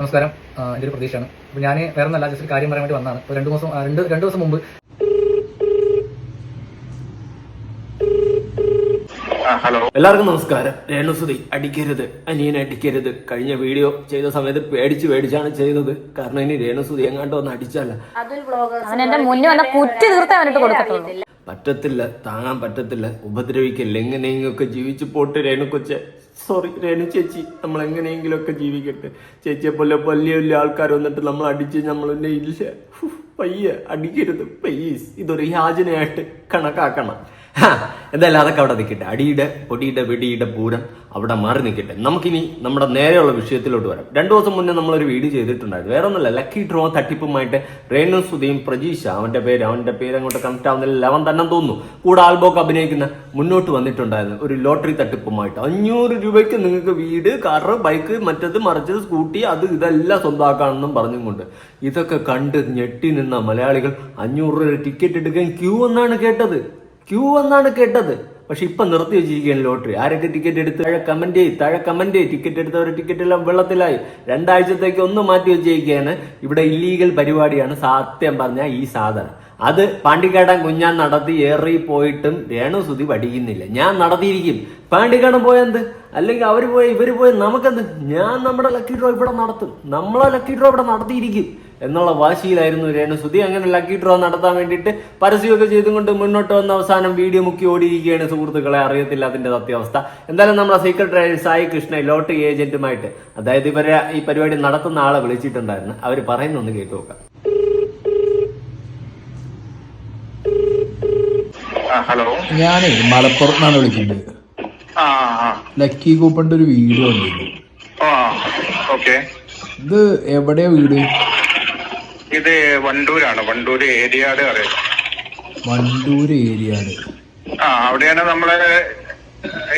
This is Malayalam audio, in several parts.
നമസ്കാരം. എന്റെ എന്റെ ഒരു പ്രതീക്ഷയാണ്. അപ്പോൾ ഞാൻ വേറെ നല്ല ജസ്റ്റ് ഒരു കാര്യം പറയാൻ വേണ്ടി വന്നതാണ്. രണ്ടു രണ്ട് ദിവസം രണ്ട് രണ്ട് ദിവസം മുമ്പ് ആ ഹലോ. എല്ലാവർക്കും നമസ്കാരം. രേണുസുതി അടിക്കരുത്. അനിയനെ അടിക്കരുത്. കഴിഞ്ഞ വീഡിയോ ചെയ്ത സമയത്ത് പേടിച്ച് പേടിച്ചാണ് ചെയ്തത്. കാരണം ഇനി രേണുസുതി എങ്ങാണ്ട് ഒന്ന് അടിച്ചല്ല പറ്റത്തില്ല താങ്ങാൻ പറ്റത്തില്ല ഉപദ്രവിക്കല്ല എങ്ങനെയെങ്കിലുമൊക്കെ ജീവിച്ചു പോട്ട് രേണു കൊച്ചെ. സോറി രേണു ചേച്ചി നമ്മൾ എങ്ങനെയെങ്കിലുമൊക്കെ ജീവിക്കട്ടെ. ചേച്ചിയെ പോലെ വലിയ വലിയ ആൾക്കാർ വന്നിട്ട് നമ്മൾ അടിച്ച് നമ്മളെന്നെ ഇല്ല പയ്യെ അടിക്കരുത്. പ്ലീസ് ഇതൊരു യാചനയായിട്ട് കണക്കാക്കണം. എന്തായാലും അതൊക്കെ അവിടെ നിൽക്കട്ടെ. അടിയുടെ പൊടിയുടെ വെടിയുടെ പൂരം അവിടെ മാറി നിൽക്കട്ടെ. നമുക്കിനി നമ്മുടെ നേരെയുള്ള വിഷയത്തിലോട്ട് വരാം. രണ്ടു ദിവസം മുന്നേ നമ്മളൊരു വീഡിയോ ചെയ്തിട്ടുണ്ടായിരുന്നു. വേറെ ഒന്നുമല്ല ലക്കി ഡ്രോ തട്ടിപ്പുമായിട്ട് രേണു സുധീം പ്രജീഷ അവന്റെ പേര് അവന്റെ പേര് അങ്ങോട്ട് കണക്ട് ആവുന്നില്ല അവൻ തന്നെ തോന്നുന്നു. കൂടെ ആൽബോക്ക് അഭിനയിക്കുന്ന മുന്നോട്ട് വന്നിട്ടുണ്ടായിരുന്നു. ഒരു ലോട്ടറി തട്ടിപ്പുമായിട്ട്. അഞ്ഞൂറ് രൂപയ്ക്ക് നിങ്ങൾക്ക് വീട് കാറ് ബൈക്ക് മറ്റത് മറിച്ചത് സ്കൂട്ടി അത് ഇതെല്ലാം സ്വന്തമാക്കാണെന്നും പറഞ്ഞുകൊണ്ട് ഇതൊക്കെ കണ്ട് ഞെട്ടി നിന്ന മലയാളികൾ അഞ്ഞൂറ് രൂപ ടിക്കറ്റ് എടുക്കാൻ ക്യൂ എന്നാണ് കേട്ടത്. ക്യൂ എന്നാണ് കേട്ടത്. പക്ഷെ ഇപ്പൊ നിർത്തി വെച്ചിരിക്കുകയാണ് ലോട്ടറി. ആരൊക്കെ ടിക്കറ്റ് എടുത്ത്? താഴെ കമന്റ് ചെയ്ത് താഴെ കമന്റ് ചെയ്ത് ടിക്കറ്റ് എടുത്തവരുടെ ടിക്കറ്റ് എല്ലാം വെള്ളത്തിലായി. രണ്ടാഴ്ചത്തേക്ക് ഒന്ന് മാറ്റി വെച്ചിരിക്കുകയാണ്. ഇവിടെ ഇല്ലീഗൽ പരിപാടിയാണ് സത്യം പറഞ്ഞ ഈ സാധനം. അത് പാണ്ടിക്കാടൻ കുഞ്ഞാൻ നടത്തി ഏറി പോയിട്ടും രേണുസുതി പഠിക്കുന്നില്ല ഞാൻ നടത്തിയിരിക്കും. പാണ്ടിക്കാടൻ പോയെന്ത്? അല്ലെങ്കിൽ അവർ പോയി ഇവർ പോയി നമുക്കെന്ത്? ഞാൻ നമ്മുടെ ലക്കി ഡ്രോ ഇവിടെ നടത്തും. നമ്മളെ ലക്കി ഡ്രോ ഇവിടെ നടത്തിയിരിക്കും. എന്നുള്ള വാശിയിലായിരുന്നു രേണുസുതി അങ്ങനെ ലക്കി ഡ്രോ നടത്താൻ വേണ്ടിയിട്ട് പരസ്യമൊക്കെ ചെയ്തുകൊണ്ട് മുന്നോട്ട് വന്ന അവസാനം വീഡിയോ മുക്കി ഓടിയിരിക്കുകയാണ് സുഹൃത്തുക്കളെ. അറിയത്തില്ല അതിന്റെ സത്യാവസ്ഥ. എന്തായാലും നമ്മുടെ secret driver Sai Krishna lottery ഏജന്റുമായിട്ട് അതായത് ഇവരെ ഈ പരിപാടി നടത്തുന്ന ആളെ വിളിച്ചിട്ടുണ്ടായിരുന്നു. അവർ പറയുന്നൊന്ന് കേട്ടു നോക്കാം. ആ ഹലോ. ഞാനേ മലപ്പുറത്താണ് വിളിക്കുന്നത്. ലക്കി കൂപ്പന്റെ ഒരു വീഡിയോ ഉണ്ട് ആ ഓക്കെ. ഇത് എവിടെയാ വീട്? ഇത് വണ്ടൂരാണ്. വണ്ടൂര് ഏരിയാട് അറിയാം. വണ്ടൂർ ഏരിയാട്. ആ അവിടെയാണ് നമ്മളെ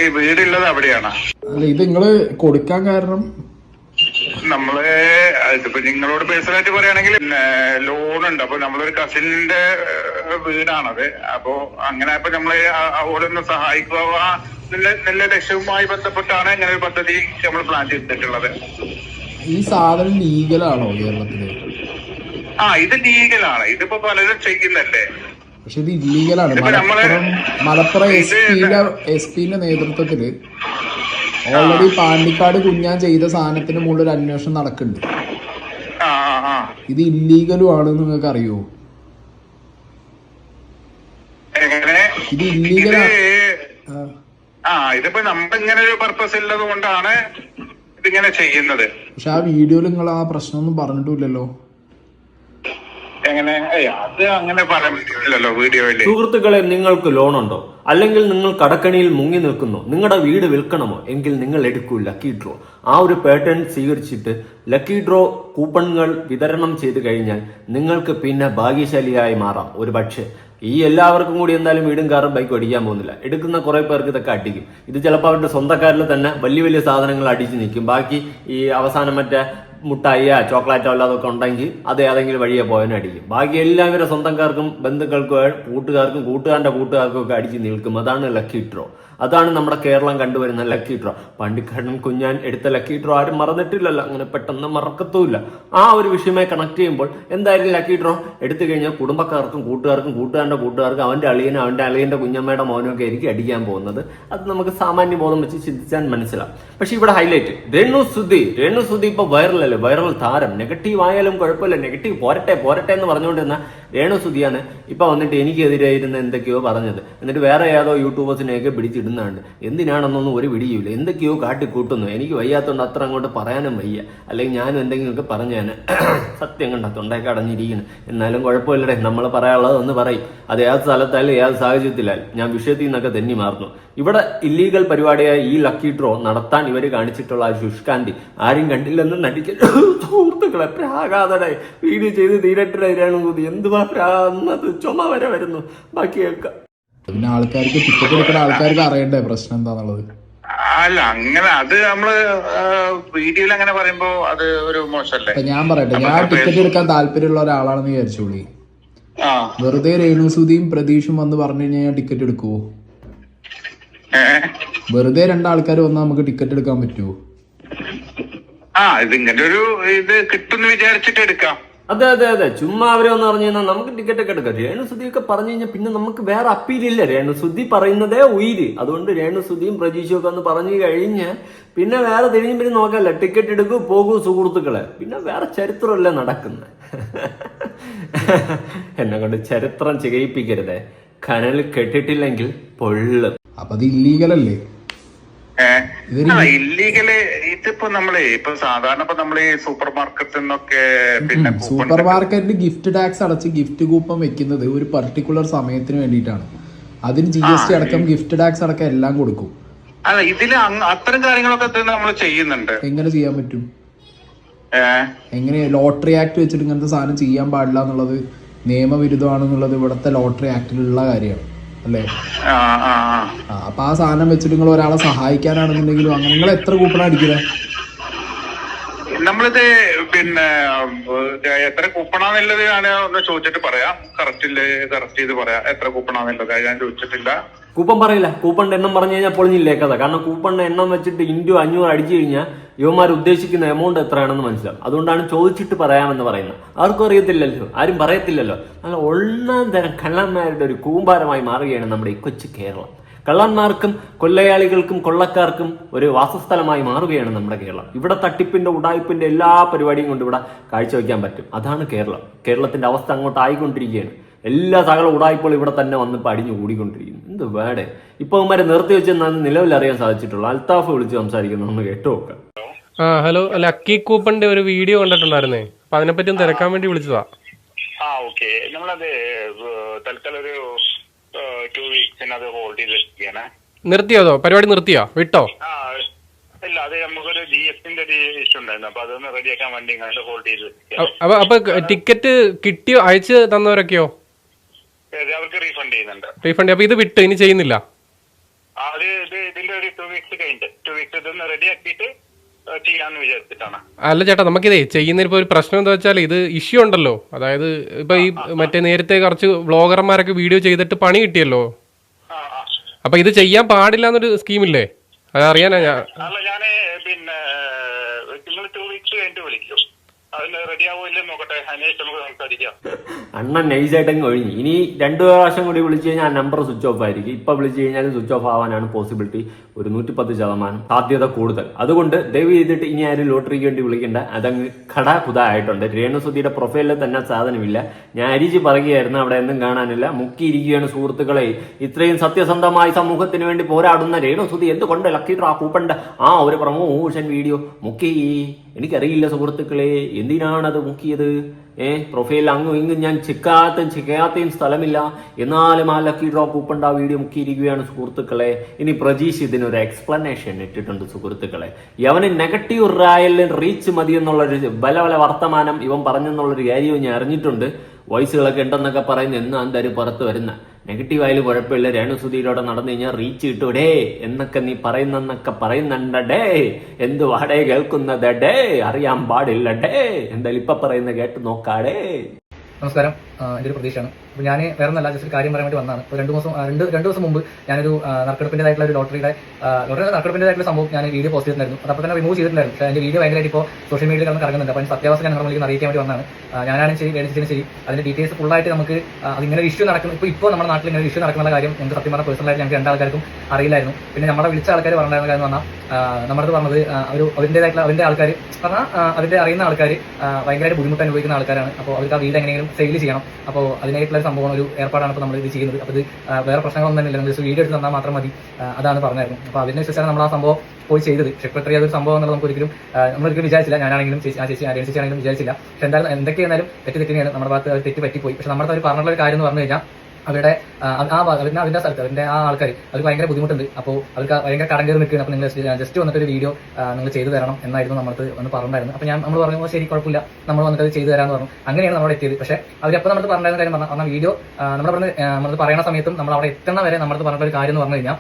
ഈ വീടുള്ളത് അവിടെയാണ്. അല്ല ഇത് നിങ്ങൾ കൊടുക്കാൻ കാരണം? നമ്മൾ ഇതിപ്പോ നിങ്ങളോട് പേഴ്സണലായിട്ട് പറയുകയാണെങ്കിൽ ലോൺ ഉണ്ട് അപ്പൊ നമ്മളൊരു കസിനിന്റെ വീടാണത്. അപ്പോ അങ്ങനെ അപ്പൊ നമ്മളെ ഓരോന്ന് സഹായിക്കുക നല്ല നല്ല ലക്ഷ്യവുമായി ബന്ധപ്പെട്ടാണ് ഇങ്ങനെ ഒരു പദ്ധതി നമ്മൾ പ്ലാൻ ചെയ്തിട്ടുള്ളത്. ഈ സാധനം ലീഗലാണോ കേരളത്തിൽ? ആ ഇത് ലീഗലാണ്. ഇതിപ്പോ പലരും ചെയ്യുന്നല്ലേ പക്ഷെ ഇത് ഇല്ലീഗലാണ്. മലപ്പുറം മലപ്പുറം എസ് പിയുടെ എസ് പിന്റെ നേതൃത്വത്തിൽ ഓൾറെഡി പാണ്ടിക്കാട് കുഞ്ഞാൻ ചെയ്ത സാധനത്തിന് മുകളിൽ ഒരു അന്വേഷണം നടക്കുന്നുണ്ട്. ഇത് ഇല്ലീഗലും ആണെന്ന് നിങ്ങൾക്ക് അറിയോ? ഇത് ഇത് ഇല്ലീഗലാണ് ആ. ഇതിപ്പോ നമ്മളിങ്ങനെ ഒരു പർപ്പസ് ഉള്ളത് കൊണ്ടാണ് ഇതിങ്ങനെ ചെയ്യുന്നത്. പക്ഷെ ആ വീഡിയോയിൽ നിങ്ങൾ ആ പ്രശ്നമൊന്നും പറഞ്ഞിട്ടില്ലല്ലോ എങ്ങനെ? അത് അങ്ങനെ പറയാനില്ലല്ലോ വീഡിയോയിൽ സുഹൃത്തുക്കളെ നിങ്ങൾക്ക് ലോൺ ഉണ്ടോ അല്ലെങ്കിൽ നിങ്ങൾ കടക്കണിയിൽ മുങ്ങി നിൽക്കുന്നു. നിങ്ങളുടെ വീട് വിൽക്കണമോ? എങ്കിൽ നിങ്ങൾ എടുക്കൂ ലക്കി ഡ്രോ. ആ ഒരു പാറ്റേൺ സ്വീകരിച്ചിട്ട് ലക്കി ഡ്രോ കൂപ്പണുകൾ വിതരണം ചെയ്തു കഴിഞ്ഞാൽ നിങ്ങൾക്ക് പിന്നെ ഭാഗ്യശാലിയായി മാറാം. ഒരു പക്ഷേ ഈ എല്ലാവർക്കും കൂടി എന്തായാലും വീടും കാറും ബൈക്കും അടിക്കാൻ പോകുന്നില്ല. എടുക്കുന്ന കുറെ പേർക്ക് ഇതൊക്കെ അടിക്കും. ഇത് ചിലപ്പോൾ അവരുടെ സ്വന്തക്കാരിൽ തന്നെ വലിയ വലിയ സാധനങ്ങൾ അടിച്ചു നിൽക്കും. ബാക്കി ഈ അവസാനം മറ്റേ മുട്ടായിയോ ചോക്ലേറ്റോ അല്ലാതൊക്കെ ഉണ്ടെങ്കിൽ അത് ഏതെങ്കിലും വഴിയെ പോയതിനെ അടിക്കും ബാക്കി എല്ലാവരും സ്വന്തംകാർക്കും ബന്ധുക്കൾക്കും കൂട്ടുകാർക്കും കൂട്ടുകാരന്റെ കൂട്ടുകാർക്കും ഒക്കെ അടിച്ച് നിൽക്കും. അതാണ് ലക്കി ഡ്രോ. അതാണ് നമ്മുടെ കേരളം കണ്ടുവരുന്ന ലക്കി ഡ്രോ പണ്ടിക്കാടൻ കുഞ്ഞാൻ എടുത്ത ലക്കി ഡ്രോ ആരും മറന്നിട്ടില്ലല്ലോ. അങ്ങനെ പെട്ടെന്ന് മറക്കത്തുമില്ല. ആ ഒരു വിഷയമായി കണക്ട് ചെയ്യുമ്പോൾ എന്തായാലും ലക്കി ഡ്രോ എടുത്തു കഴിഞ്ഞാൽ കുടുംബക്കാർക്കും കൂട്ടുകാർക്കും കൂട്ടുകാരുടെ കൂട്ടുകാർക്കും അവന്റെ അളിയനും അവന്റെ അളിയന്റെ കുഞ്ഞമ്മയുടെ മോനും ഒക്കെ ആയിരിക്കും അടിക്കാൻ പോകുന്നത്. അത് നമുക്ക് സാമാന്യ ബോധം വെച്ച് ചിന്തിച്ചാൽ മനസ്സിലാവും. പക്ഷെ ഇവിടെ ഹൈലൈറ്റ് രേണു സുധി. രേണു സുധി ഇപ്പൊ വൈറലല്ലേ വൈറൽ താരം. നെഗറ്റീവ് ആയാലും കുഴപ്പമില്ല. നെഗറ്റീവ് പോരട്ടെ പോരട്ടെ എന്ന് പറഞ്ഞുകൊണ്ടിരുന്ന രേണു സുധിയാണ് ഇപ്പൊ വന്നിട്ട് എനിക്കെതിരായിരുന്ന എന്തൊക്കെയോ പറഞ്ഞത്. എന്നിട്ട് വേറെ ഏതോ യൂട്യൂബേഴ്സിനെയൊക്കെ പിടിച്ചിടുന്നുണ്ട് എന്തിനാണെന്നൊന്നും ഒരു പിടിയില്ല എന്തൊക്കെയോ കാട്ടിക്കൂട്ടുന്നു. എനിക്ക് വയ്യാത്തതുകൊണ്ട് അത്ര അങ്ങോട്ട് പറയാനും വയ്യ. അല്ലെങ്കിൽ ഞാനും എന്തെങ്കിലുമൊക്കെ പറഞ്ഞാൽ സത്യം കണ്ട തൊണ്ടയൊക്കെ അടഞ്ഞിരിക്കുന്നു എന്നാലും കുഴപ്പമില്ലടേ. നമ്മൾ പറയാനുള്ളത് ഒന്ന് പറയും. അത് ഏത് സ്ഥലത്തായാലും ഏത് സാഹചര്യത്തിലായാലും ഞാൻ വിഷയത്തിൽ നിന്നൊക്കെ തെന്നി മാറുന്നു. ഇവിടെ ഇല്ലീഗൽ പരിപാടിയായ ഈ ലക്കി ഡ്രോ നടത്താൻ ഇവർ കാണിച്ചിട്ടുള്ള ആ ശുഷ്കാന്തി ആരും കണ്ടില്ലെന്ന് നടിക്കൽ സുഹൃത്തുക്കളെ പ്രാകാതടെ വീഡിയോ ചെയ്ത് തീരട്ടിലാണ് എന്തുവാ പ്രാന്നത് ചുമ വരെ വരുന്നു. ബാക്കിയൊക്കെ പിന്നെ ആൾക്കാർക്ക് ടിക്കറ്റ് എടുക്കുന്ന ആൾക്കാർക്ക് അറിയണ്ടേ പ്രശ്നം എന്താന്നുള്ളത്? അല്ല അങ്ങനെ അത് നമ്മൾ വീഡിയോയിൽ അങ്ങനെ പറയുമ്പോ അത് ഒരു മോശമല്ലേ? ഞാൻ പറയട്ടെ ഞാൻ ടിക്കറ്റ് എടുക്കാൻ താല്പര്യമുള്ള ഒരാളാണെന്ന് വിചാരിച്ചോളി. വെറുതെ രേണുസുതിയും പ്രതീഷും വന്ന് പറഞ്ഞു കഴിഞ്ഞാൽ ഞാൻ ടിക്കറ്റ് എടുക്കുവോ? വെറുതെ രണ്ടാൾക്കാർ വന്നാൽ നമുക്ക് ടിക്കറ്റ് എടുക്കാൻ പറ്റുമോ ആ ആ ഇത് ഇങ്ങനെ ഒരു ഇത് കിട്ടുമെന്ന് വിചാരിച്ചിട്ട് എടുക്കാം. അതെ അതെ അതെ. ചുമ്മാ അവരോന്ന് ഒന്ന് പറഞ്ഞു കഴിഞ്ഞാൽ നമുക്ക് ടിക്കറ്റ് ഒക്കെ എടുക്കാം. രേണുസുതിയൊക്കെ പറഞ്ഞു കഴിഞ്ഞാൽ പിന്നെ നമുക്ക് വേറെ അപ്പീലില്ല രേണുസുതി പറയുന്നതേ ഉയിര്. അതുകൊണ്ട് രേണുസുതിയും പ്രജീഷും ഒക്കെ ഒന്ന് പറഞ്ഞു കഴിഞ്ഞ് പിന്നെ വേറെ തിരിഞ്ഞും പിന്നെ നോക്കല്ല. ടിക്കറ്റ് എടുക്കൂ പോകൂ സുഹൃത്തുക്കളെ. പിന്നെ വേറെ ചരിത്രമല്ലേ നടക്കുന്നത് എന്നെ കൊണ്ട് ചരിത്രം ചികയിപ്പിക്കരുതേ. കനൽ കെട്ടിട്ടില്ലെങ്കിൽ പൊള്ളും. അപ്പൊ അത് ഇല്ലീഗലല്ലേ ഇല്ലീഗൽ ഇതിപ്പോ നമ്മളെ ഇപ്പൊ സാധാരണ ഇപ്പൊ നമ്മൾ ഈ സൂപ്പർ മാർക്കറ്റിൽ നിന്നൊക്കെ പിന്നെ സൂപ്പർ മാർക്കറ്റിൽ ഗിഫ്റ്റ് ടാക്സ് അടച്ച് ഗിഫ്റ്റ് കൂപ്പൺ വെക്കുന്നത് ഒരു പർട്ടിക്കുലർ സമയത്തിന് വേണ്ടിയിട്ടാണ്. അതിന് ജി എസ് ടി അടക്കം ഗിഫ്റ്റ് ടാക്സ് അടക്കം എല്ലാം കൊടുക്കും. അല്ല അങ്ങ് അത്തരം കാര്യങ്ങളൊക്കെ നമ്മൾ ചെയ്യുന്നുണ്ട്. എങ്ങനെ ചെയ്യാൻ പറ്റും? എങ്ങനെ ലോട്ടറി ആക്ട് വെച്ചിട്ട് ഇങ്ങനത്തെ സാധനം ചെയ്യാൻ പാടില്ല എന്നുള്ളത് നിയമവിരുദ്ധമാണെന്നുള്ളത് ഇവിടുത്തെ ലോട്ടറി ആക്ടിലുള്ള കാര്യമാണ്. അല്ലേ? ആ ആ ആ. ആ അപ്പൊ ആ സാധനം വെച്ചിട്ട് നിങ്ങൾ ഒരാളെ സഹായിക്കാനാണെന്നുണ്ടെങ്കിലും അങ്ങനെ നിങ്ങൾ എത്ര കൂപ്പണ അടിക്കുന്നത് നമ്മളിത് പിന്നെ എത്ര കൂപ്പണാന്നുള്ളത് ഞാൻ ഒന്ന് ചോദിച്ചിട്ട് പറയാം. കറക്റ്റിൽ കറക്റ്റ് ചെയ്ത് പറയാം. എത്ര കൂപ്പണാന്നുള്ളത് ഞാൻ ചോദിച്ചിട്ടില്ല. കൂപ്പൺ പറയില്ല. കൂപ്പണിന്റെ എണ്ണം പറഞ്ഞു കഴിഞ്ഞാൽ പൊളിഞ്ഞില്ലേ കഥ. കാരണം കൂപ്പണിന്റെ എണ്ണം വെച്ചിട്ട് ഇൻഡു അഞ്ഞൂറ് അടിച്ചു കഴിഞ്ഞാൽ യുവമാർ ഉദ്ദേശിക്കുന്ന എമൗണ്ട് എത്രയാണെന്ന് മനസ്സിലാവും. അതുകൊണ്ടാണ് ചോദിച്ചിട്ട് പറയാമെന്ന് പറയുന്നത്. ആർക്കും അറിയത്തില്ലല്ലോ. ആരും പറയത്തില്ലല്ലോ. നല്ല ഒന്നാം തരം കള്ളന്മാരുടെ ഒരു കൂമ്പാരമായി മാറുകയാണ് നമ്മുടെ ഈ കൊച്ചു കേരളം. കള്ളന്മാർക്കും കൊള്ളയാളികൾക്കും കൊള്ളക്കാർക്കും ഒരു വാസസ്ഥലമായി മാറുകയാണ് നമ്മുടെ കേരളം. ഇവിടെ തട്ടിപ്പിന്റെ ഉടായ്പിന്റെ എല്ലാ പരിപാടിയും കൊണ്ട് ഇവിടെ കാഴ്ചവെക്കാൻ പറ്റും. അതാണ് കേരളം. കേരളത്തിന്റെ അവസ്ഥ അങ്ങോട്ട് ആയിക്കൊണ്ടിരിക്കുകയാണ്. എല്ലാ സകല ഉടായ്പകളും ഇവിടെ തന്നെ വന്ന് പടിഞ്ഞു കൂടിക്കൊണ്ടിരിക്കുന്നു. എന്ത് വേടെ? ഇപ്പൊ അവന്മാരെ നിർത്തി വെച്ചെന്നാണ് നിലവിൽ അറിയാൻ സാധിച്ചിട്ടുള്ളൂ അൽത്താഫ് വിളിച്ച് സംസാരിക്കുന്നു ഒന്ന് കേട്ടു നോക്കാം ആ ഹലോ ലക്കി കൂപ്പന്റെ ഒരു വീഡിയോ കണ്ടിട്ടുണ്ടായിരുന്നേ. അപ്പൊ അതിനെപ്പറ്റി ഒന്ന് തിരക്കാൻ വേണ്ടി വിളിച്ചതാ. ആ ഓക്കെ. നമ്മളത് തൽക്കാലം ഒരു ടു വീക്സിന് അത് ഹോൾഡ് ചെയ്ത് വെച്ചിരിക്കുകയാണ്. നിർത്തിയോ അതോ? പരിപാടി നിർത്തിയോ? വിട്ടോ? ആ ഇല്ല അത് നമുക്കൊരു ജി എസിന്റെ ഒരു ഇഷ്യൂ ഉണ്ടായിരുന്നു. അപ്പൊ അതൊന്ന് റെഡിയാക്കാൻ വേണ്ടി ഹോൾഡ് ചെയ്ത് അപ്പൊ അപ്പൊ ടിക്കറ്റ് കിട്ടിയോ? അയച്ച് തന്നവരൊക്കെയോ? അവർക്ക് റീഫണ്ട് ചെയ്യുന്നുണ്ട്. റീഫണ്ട് അപ്പൊ ഇത് വിട്ട് ഇനി ചെയ്യുന്നില്ല? അത് ഇത് ഇതിന്റെ ഒരു ടു വീക്സ് കഴിഞ്ഞിട്ട്. ടു വീക്സ് ഇതൊന്ന് റെഡി ആക്കിയിട്ട് ചെയ്യാന്ന് വിചാരിച്ചിട്ടാണ്. അല്ല ചേട്ടാ നമുക്കിതേ ചെയ്യുന്നതിന് ഇപ്പൊ ഒരു പ്രശ്നം എന്താ വെച്ചാൽ ഇത് ഇഷ്യൂ ഉണ്ടല്ലോ. അതായത് ഇപ്പൊ ഈ മറ്റേ നേരത്തെ കുറച്ച് വ്ളോഗർമാരൊക്കെ വീഡിയോ ചെയ്തിട്ട് പണി കിട്ടിയല്ലോ. അപ്പൊ ഇത് ചെയ്യാൻ പാടില്ല എന്നൊരു സ്കീമില്ലേ അത് അറിയാനാ ഞാൻ അല്ല പിന്നെ നിങ്ങൾ ടു വീക്സ് കഴിഞ്ഞിട്ട് വിളിക്കും. അതിന് റെഡി ആവോ ഇല്ലെന്ന് നോക്കട്ടെ അണ്ണൻ നൈസായിട്ടങ്ങ് ഒഴിഞ്ഞു. ഇനി രണ്ടു പ്രാവശ്യം കൂടി വിളിച്ചു കഴിഞ്ഞാൽ നമ്പർ സ്വിച്ച് ഓഫ് ആയിരിക്കും. ഇപ്പൊ വിളിച്ചു കഴിഞ്ഞാൽ സ്വിച്ച് ഓഫ് ആവാനാണ് പോസിബിലിറ്റി ഒരു നൂറ്റി പത്ത് ശതമാനം സാധ്യത കൂടുതൽ. അതുകൊണ്ട് ദയവ് ചെയ്തിട്ട് ഇനി ആരും ലോട്ടറിക്ക് വേണ്ടി വിളിക്കേണ്ട. അതങ്ങ് കട പുതായിട്ടുണ്ട്. രേണുസുതിയുടെ പ്രൊഫൈലിൽ തന്നെ സാധനമില്ല. ഞാൻ അരിച്ച് പറയുകയായിരുന്നു അവിടെ എന്നും കാണാനില്ല. മുക്കിയിരിക്കുകയാണ് സുഹൃത്തുക്കളെ. ഇത്രയും സത്യസന്ധമായി സമൂഹത്തിന് വേണ്ടി പോരാടുന്ന രേണുസുതി എന്തുകൊണ്ട് ലക്കി ഡ്രാ കൂപ്പണ്ട ആ ഒരു പ്രമോഷൻ വീഡിയോ മുക്കി? എനിക്കറിയില്ല സുഹൃത്തുക്കളെ. എന്തിനാണ് അത് മുക്കിയത്? ഏ പ്രൊഫൈലിൽ അങ്ങും ഇങ്ങും ഞാൻ ചിക്കാത്തും ചിക്കാത്തയും സ്ഥലമില്ല. എന്നാലും ആ ലക്കി ഡ്രോ കൂപ്പണ്ട് വീഡിയോ മുക്കിയിരിക്കുകയാണ് സുഹൃത്തുക്കളെ. ഇനി പ്രജീഷ് ഇതിനൊരു എക്സ്പ്ലനേഷൻ ഇട്ടിട്ടുണ്ട് സുഹൃത്തുക്കളെ. യവന് നെഗറ്റീവ് റായലിൽ റീച്ച് മതി എന്നുള്ളൊരു ബല ബല വർത്തമാനം ഇവൻ പറഞ്ഞെന്നുള്ളൊരു കാര്യവും ഞാൻ അറിഞ്ഞിട്ടുണ്ട്. വോയിസുകളൊക്കെ ഉണ്ടെന്നൊക്കെ പറയുന്ന എന്നാ എന്തായാലും പുറത്ത് വരുന്ന. നെഗറ്റീവ് ആയാലും കുഴപ്പമില്ല രേണുസുതിയിലൂടെ നടന്നു കഴിഞ്ഞാൽ റീച്ച് കിട്ടൂടേ. എന്നൊക്കെ നീ പറയുന്നെന്നൊക്കെ പറയുന്നുണ്ടേ എന്ത് വാടേ കേൾക്കുന്നതടേ. അറിയാൻ പാടില്ലടേ. എന്തായാലും ഇപ്പൊ പറയുന്ന കേട്ട് നോക്കാടേ. നമസ്കാരം. എന്റെ ഒരു പ്രതീക്ഷയാണ്. അപ്പോൾ ഞാൻ വേറെ ഒന്നല്ല ജസ്റ്റ് ഒരു കാര്യം പറയാൻ വേണ്ടി വന്നതാണ്. ഇപ്പോൾ രണ്ട് ആ, രണ്ട് രണ്ട് ദിവസം മുമ്പ് ഞാനൊരു നറുക്കെടുപ്പിന്റെതായിട്ടുള്ള ഒരു ലോട്ടറിയുടെ ലോട്ടറി നറുക്കെടുപ്പിന്റെതായിട്ടുള്ള സംഭവം ഞാൻ വീഡിയോ പോസ്റ്റ് ചെയ്തിട്ടുണ്ടായിരുന്നു. അപ്പോൾ തന്നെ റിമൂവ് ചെയ്തിട്ടുണ്ടായിരുന്നു. പക്ഷേ എന്റെ വീഡിയോ ഭയങ്കരമായിട്ട് ഇപ്പോൾ സോഷ്യൽ മീഡിയയിൽ കാരണം കറങ്ങുന്നുണ്ട്. അപ്പോൾ സത്യാവസ്ഥ ഞാൻ നമ്മളിലേക്ക് അറിയിക്കാൻ വേണ്ടി വന്നതാണ്. ഞാനാണ് ശരി വേണിച്ചിനും ശരി അതിന്റെ ഡീറ്റെയിൽസ് ഫുള്ളായിട്ട് നമുക്ക് അതിങ്ങനെ ഇഷ്യൂ നടക്കുന്നു ഇപ്പോൾ ഇപ്പോൾ നമ്മുടെ നാട്ടിൽ ഇങ്ങനെ ഇഷ്യൂ നടക്കുന്ന കാര്യം ഞങ്ങൾക്ക് സത്യം പറഞ്ഞ പേഴ്സണലായിട്ട് ഞങ്ങൾക്ക് രണ്ടാൾക്കാർക്കും അറിയില്ലായിരുന്നു. പിന്നെ നമ്മളെ വിളിച്ച ആൾക്കാർ പറഞ്ഞിരുന്ന കാര്യം പറഞ്ഞാൽ നമ്മുടെ പറഞ്ഞത് ഒരു അവരുടേതായിട്ടുള്ള അവരുടെ ആൾക്കാർ പറഞ്ഞാൽ അതിന്റെ അറിയുന്ന ആൾക്കാർ ഭയങ്കരമായിട്ട് ബുദ്ധിമുട്ട് അനുഭവിക്കുന്ന ആൾക്കാരാണ്. അപ്പോൾ അവർക്ക് ആ വീട് എങ്ങനെയെങ്കിലും സെയിൽ ചെയ്യണം. അപ്പോൾ അതിനായിട്ടുള്ള ഒരു സംഭവം ഒരു ഏർപ്പാടാണ് ഇപ്പോൾ നമ്മൾ ഇത് ചെയ്യുന്നത്. അപ്പോൾ ഇത് വേറെ പ്രശ്നങ്ങളൊന്നും തന്നെ ഇല്ല നമ്മൾ വീഡിയോ എടുത്ത് തന്നാൽ മാത്രം മതി. അതാണ് പറഞ്ഞായിരുന്നു. അപ്പോൾ അതിനനുസരിച്ചാണ് നമ്മൾ ആ സംഭവം പോയി ചെയ്തത്. സെക്രട്ടറി അതൊരു സംഭവം എന്നുള്ളത് നമുക്ക് ഒരിക്കലും നമ്മളൊരിക്കലും വിചാരിച്ചില്ല. ഞാനാണെങ്കിലും ചേച്ചി ആ ചേച്ചി ആരെയും ചേച്ചിയാണെങ്കിലും വിചാരിച്ചില്ല. പക്ഷെ എന്തായാലും എന്തൊക്കെയായാലും തെറ്റ് തെറ്റിനെയാണ്. നമ്മുടെ ഭാഗത്ത് തെറ്റ് പറ്റിപ്പോയി. പക്ഷെ നമ്മുടെ അവർ പറഞ്ഞുള്ള ഒരു കാര്യം എന്ന് പറഞ്ഞു കഴിഞ്ഞാൽ അവരുടെ ആ, ഭാഗം അതിന്റെ സ്ഥലത്ത് അതിന്റെ ആ ആൾക്കാർ അവർക്ക് ഭയങ്കര ബുദ്ധിമുട്ടുണ്ട്. അപ്പോൾ അവർക്ക് ഭയങ്കര കടം കയറി നിൽക്കുന്നത് അപ്പോൾ നിങ്ങൾ ജസ്റ്റ് വന്നിട്ട് ഒരു വീഡിയോ നിങ്ങൾ ചെയ്തു തരണം എന്നായിരുന്നു നമ്മളത് ഒന്ന് പറഞ്ഞായിരുന്നു അപ്പോൾ ഞാൻ നമ്മൾ പറഞ്ഞു ശരി കുഴപ്പമില്ല. നമ്മൾ വന്നിട്ട് അത് ചെയ്തു തരാമെന്ന് പറഞ്ഞു. അങ്ങനെയാണ് നമ്മൾ എത്തിയത്. പക്ഷേ അവരപ്പോൾ നമ്മൾ പറഞ്ഞിരുന്ന കാര്യം പറഞ്ഞാൽ പറഞ്ഞ വീഡിയോ നമ്മൾ നമ്മൾ പറയുന്ന സമയത്തും നമ്മൾ അവിടെ എത്തുന്ന വരെ നമ്മളത് പറഞ്ഞ ഒരു കാര്യം എന്ന് പറഞ്ഞു കഴിഞ്ഞാൽ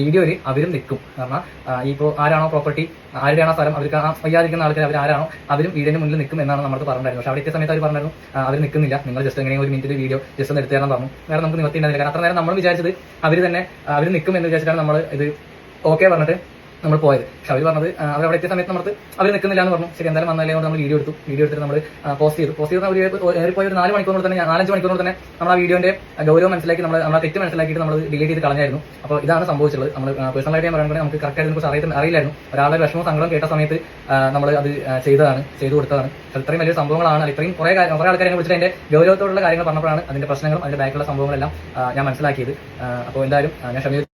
വീഡിയോയിൽ അവരും നിൽക്കും. കാരണം ഇപ്പോൾ ആരാണോ പ്രോപ്പർട്ടി ആരുടെയാണോ സ്ഥലം അവർക്ക് വയ്യാതിരിക്കുന്ന ആൾക്കാർ അവർ ആരാണോ അവരും വീടിന് മുന്നിൽ നിൽക്കും എന്നാണ് നമ്മൾ പറഞ്ഞിരുന്നത് പക്ഷേ അവിടെ എത്തിയ സമയത്ത് അവർ പറഞ്ഞിരുന്നു അവർ നിൽക്കുന്നില്ല. നിങ്ങൾ ജസ്റ്റ് എങ്ങനെ ഒരു മിനിറ്റ് വീഡിയോ ജസ്റ്റ് ഒന്ന് എടുത്തു തരാൻ പറഞ്ഞു. വേറെ നമുക്ക് നിവർത്തി ഉണ്ടായിരുന്നില്ല കാരണം അത്ര നേരം നമ്മൾ വിചാരിച്ചത് അവർ തന്നെ അവർ നിൽക്കും എന്ന് വിചാരിച്ചിട്ടാണ് നമ്മൾ ഇത് ഓക്കെ പറഞ്ഞിട്ട് നമ്മൾ പോയത്. പക്ഷെ അവർ പറഞ്ഞത് അവർ അവിടെ എത്തിയ സമയത്ത് നമ്മൾ അവർ നിൽക്കുന്നില്ല എന്ന് പറഞ്ഞു. ശരി എന്തായാലും വന്നാലേ കൊണ്ട് നമ്മൾ വീഡിയോ എടുത്തു. വീഡിയോ എടുത്തിട്ട് നമ്മൾ പോസ്റ്റ് ചെയ്തു. പോസ്റ്റ് ചെയ്ത് ഒരു ഏറിപ്പോയി ഒരു നാല് മണിക്കൂറിനോട് തന്നെ നാലഞ്ച് മണിക്കൂറിനോട് തന്നെ നമ്മൾ ആ വീഡിയോന്റെ ഗൗരവം മനസ്സിലാക്കി നമ്മൾ നമ്മളെ തെറ്റ് മനസ്സിലാക്കിയിട്ട് നമ്മൾ ഡിലീറ്റ് ചെയ്ത് കളഞ്ഞായിരുന്നു. അപ്പോൾ ഇതാണ് സംഭവിച്ചത് നമ്മൾ പേഴ്സണലായിട്ട് ഞാൻ പറയുന്നത് നമുക്ക് കറക്റ്റ് ആയിട്ട് കുറിച്ച് അറിയാൻ അറിയില്ലായിരുന്നു. ഒരാളുടെ വിഷമവും സങ്കടം കേട്ട സമയത്ത് നമ്മൾ അത് ചെയ്തതാണ് ചെയ്തു കൊടുത്തതാണ്. ഇത്രയും വലിയ സംഭവങ്ങളാണ് ഇത്രയും കുറെ കുറെ ആൾക്കാരെ വിളിച്ചിട്ട് അതിന്റെ ഗൗരവത്തോടുള്ള കാര്യങ്ങൾ പറഞ്ഞപ്പോഴാണ് അതിന്റെ പ്രശ്നങ്ങളും അതിന്റെ ബാക്കിലുള്ള സംഭവങ്ങളെല്ലാം ഞാൻ മനസ്സിലാക്കിയത്. അപ്പോൾ എന്തായാലും ഞാൻ ക്ഷമ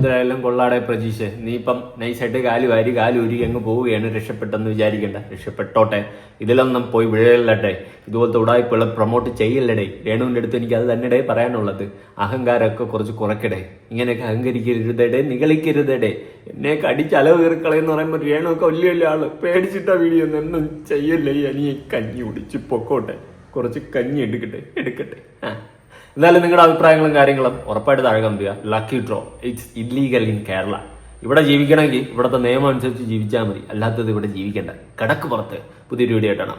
എന്തായാലും കൊള്ളാടെ പ്രജീഷ്. നീ ഇപ്പം നൈസായിട്ട് കാൽ വാരി കാൽ ഉരുകി അങ്ങ് പോവുകയാണ് രക്ഷപ്പെട്ടെന്ന് വിചാരിക്കണ്ട. രക്ഷപ്പെട്ടോട്ടെ. ഇതിലൊന്നും പോയി വീഴല്ലട്ടെ ഇതുപോലത്തെ ഉടായ്പുള്ള പ്രൊമോട്ട് ചെയ്യല്ലടേ. രേണുവിന്റെ അടുത്ത് എനിക്ക് അത് തന്നെടേ പറയാനുള്ളത്. അഹങ്കാരമൊക്കെ കുറച്ച് കുറയ്ക്കടേ. ഇങ്ങനെയൊക്കെ അഹങ്കരിക്കരുതടേ നികളിക്കരുതടേ എന്നെ കടിച്ച് അലവ് കീറിക്കളയെന്ന് പറയുമ്പോൾ രേണുവൊക്കെ വലിയ വലിയ ആൾ. പേടിച്ചിട്ട വീഡിയോ ഒന്നും ചെയ്യല്ലേ അനിയെ കഞ്ഞി കുടിച്ച് പൊക്കോട്ടെ. കുറച്ച് കഞ്ഞി എടുക്കട്ടെ. എടുക്കട്ടെ. ആ. എന്നാലും നിങ്ങളുടെ അഭിപ്രായങ്ങളും കാര്യങ്ങളും ഉറപ്പായിട്ട് താഴെ കമ്പിയ lucky draw it's illegal in Kerala ഇവിടെ ജീവിക്കണമെങ്കിൽ ഇവിടുത്തെ നിയമം അനുസരിച്ച് ജീവിച്ചാൽ മതി. അല്ലാത്തത് ഇവിടെ ജീവിക്കേണ്ട. കിടക്ക് പുറത്ത്. പുതിയൊരു വീഡിയോ ആയിട്ടാണ്